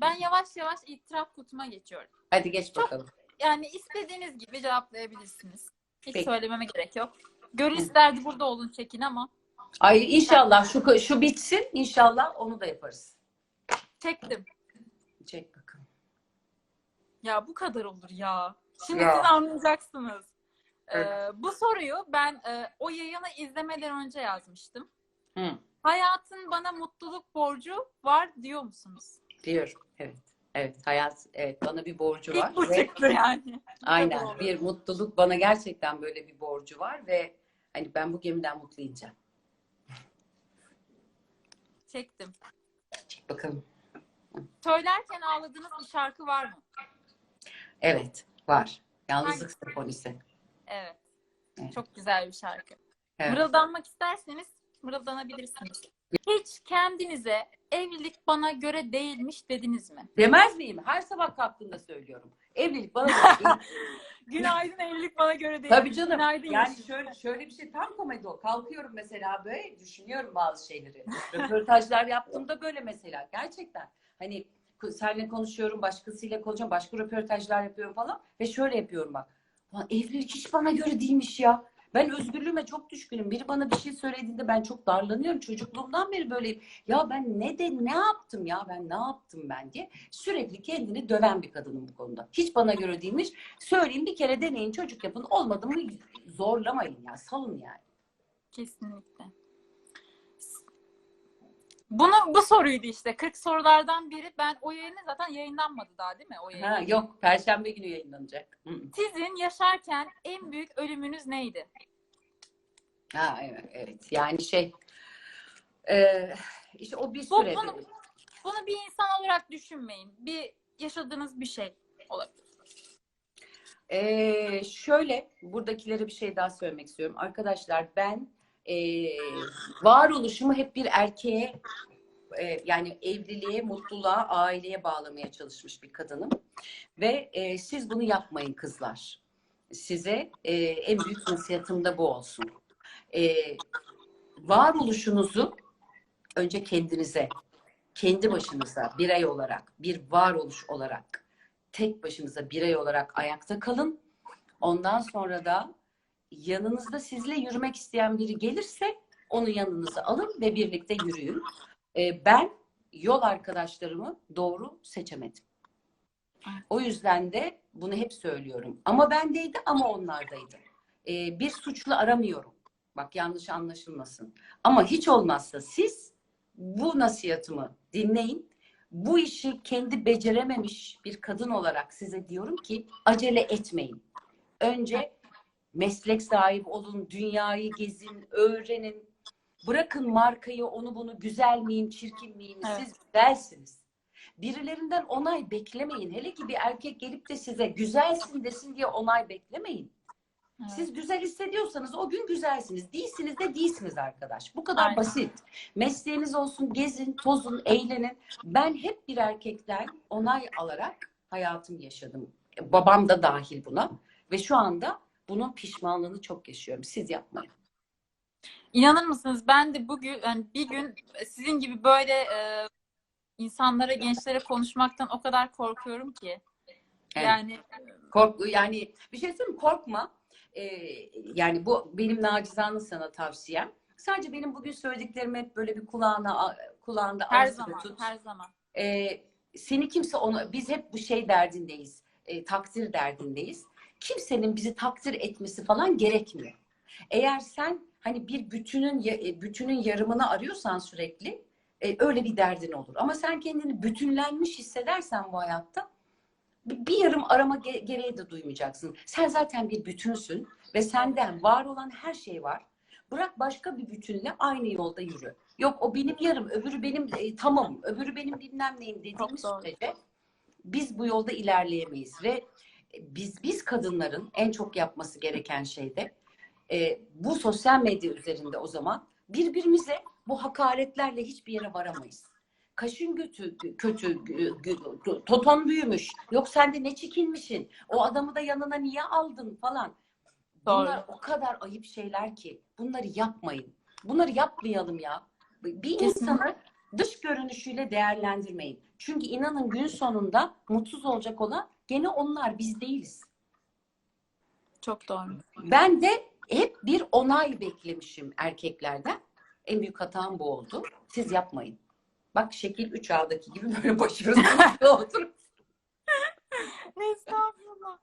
Ben yavaş yavaş itiraf kutuma geçiyorum. Hadi geç bakalım. Yani istediğiniz gibi cevaplayabilirsiniz. Hiç Peki. söylememe gerek yok. Gönül isterdi burada olun çekin ama Ay inşallah şu şu bitsin. İnşallah onu da yaparız. çektim. Çek bakalım. Ya bu kadar olur ya. Şimdi Ya. siz anlayacaksınız. Ee, Evet. bu soruyu ben e, o yayını izlemeden önce yazmıştım. Hı, Hayatın bana mutluluk borcu var diyor musunuz? Diyorum. Evet. Evet hayat evet bana bir borcu var. İlk bu çıktı yani. Aynen bir mutluluk bana gerçekten böyle bir borcu var ve hani ben bu gemiden mutlu ineceğim. Çektim. Çek bakalım. Söylerken ağladığınız bir şarkı var mı? Evet var. Yalnızlık Hangisi? senfonisi. Evet. Evet. Çok güzel bir şarkı. Evet. Mırıldanmak isterseniz mırıldanabilirsiniz. Hiç kendinize evlilik bana göre değilmiş dediniz mi? Demez miyim? Her sabah kalktığımda söylüyorum. Evlilik bana göre değil. Günaydın evlilik bana göre değil. Tabii canım. Günaydın Yani şöyle şöyle bir şey tam komedi o. Kalkıyorum mesela böyle düşünüyorum bazı şeyleri. Röportajlar yaptığımda böyle mesela gerçekten. Hani seninle konuşuyorum, başkasıyla konuşuyorum, başka röportajlar yapıyorum falan ve şöyle yapıyorum bak. Lan evlilik hiç bana göre değilmiş ya. Ben özgürlüğüme çok düşkünüm. Biri bana bir şey söylediğinde ben çok darlanıyorum. Çocukluğumdan beri böyleyim. Ya ben ne de ne yaptım ya ben ne yaptım ben diye sürekli kendini döven bir kadınım bu konuda. Hiç bana göre değilmiş. Söyleyeyim bir kere deneyin çocuk yapın. Olmadı mı zorlamayın ya salın yani. Kesinlikle. Bunu bu soruydu işte. 40 sorulardan biri. Ben o yayını zaten yayınlanmadı daha değil mi? O yayın. Ha, yok perşembe günü yayınlanacak. Hı. Sizin yaşarken en büyük ölümünüz neydi? Ha evet, evet. yani şey e, işte o bir Bu- süre. bunu- Bunu bir insan olarak düşünmeyin. Bir yaşadığınız bir şey olabilir. Ee, şöyle buradakilere bir şey daha söylemek istiyorum. Arkadaşlar ben e, varoluşumu hep bir erkeğe e, yani evliliğe, mutluluğa, aileye bağlamaya çalışmış bir kadınım. Ve e, siz bunu yapmayın kızlar. Size e, en büyük nasihatım da bu olsun. E, varoluşunuzu önce kendinize, kendi başınıza birey olarak, bir varoluş olarak tek başınıza birey olarak ayakta kalın. Ondan sonra da yanınızda sizle yürümek isteyen biri gelirse onu yanınıza alın ve birlikte yürüyün. Ee, ben yol arkadaşlarımı doğru seçemedim. O yüzden de bunu hep söylüyorum. Ama bendeydi ama onlardaydı. Ee, bir suçlu aramıyorum. Bak yanlış anlaşılmasın. Ama hiç olmazsa siz bu nasihatımı dinleyin bu işi kendi becerememiş bir kadın olarak size diyorum ki acele etmeyin. Önce meslek sahibi olun, dünyayı gezin, öğrenin. Bırakın markayı, onu bunu güzel miyim, çirkin miyim? Evet. Siz güzelsiniz. Birilerinden onay beklemeyin. Hele ki bir erkek gelip de size güzelsin desin diye onay beklemeyin. Evet. Siz güzel hissediyorsanız o gün güzelsiniz. Değilsiniz de değilsiniz arkadaş. Bu kadar Aynen. basit. Mesleğiniz olsun, gezin, tozun, eğlenin. Ben hep bir erkekten onay alarak hayatımı yaşadım. Babam da dahil buna. Ve şu anda bunun pişmanlığını çok yaşıyorum. Siz yapmayın. İnanır mısınız? Ben de bugün yani bir gün sizin gibi böyle e, insanlara, gençlere konuşmaktan o kadar korkuyorum ki. Evet. Yani Kork, yani bir şey söyleyeyim mi? Korkma. Ee, yani bu benim nacizane sana tavsiyem. Sadece benim bugün söylediklerimi hep böyle bir kulağına kulağında her zaman, tut. her zaman. Ee, seni kimse onu biz hep bu şey derdindeyiz. e, takdir derdindeyiz. Kimsenin bizi takdir etmesi falan gerekmiyor. Eğer sen hani bir bütünün e, bütünün yarımını arıyorsan sürekli e, öyle bir derdin olur. Ama sen kendini bütünlenmiş hissedersen bu hayatta bir yarım arama ge- gereği de duymayacaksın. Sen zaten bir bütünsün ve senden var olan her şey var. Bırak başka bir bütünle aynı yolda yürü. Yok o benim yarım, öbürü benim e, tamam, öbürü benim bilmem neyim dediğimiz sürece biz bu yolda ilerleyemeyiz ve biz biz kadınların en çok yapması gereken şey de e, bu sosyal medya üzerinde o zaman birbirimize bu hakaretlerle hiçbir yere varamayız. Kaşın kötü, kötü, gü- toton büyümüş. Yok sen de ne çekinmişsin. O adamı da yanına niye aldın falan. Bunlar o kadar ayıp şeyler ki. Bunları yapmayın. Bunları yapmayalım ya. Bir insanı Dış görünüşüyle değerlendirmeyin. Çünkü inanın gün sonunda mutsuz olacak olan gene onlar biz değiliz. Çok doğru. Ben de hep bir onay beklemişim erkeklerden. En büyük hatam bu oldu. Siz yapmayın. Bak şekil 3A'daki gibi böyle başarılı oturup Estağfurullah.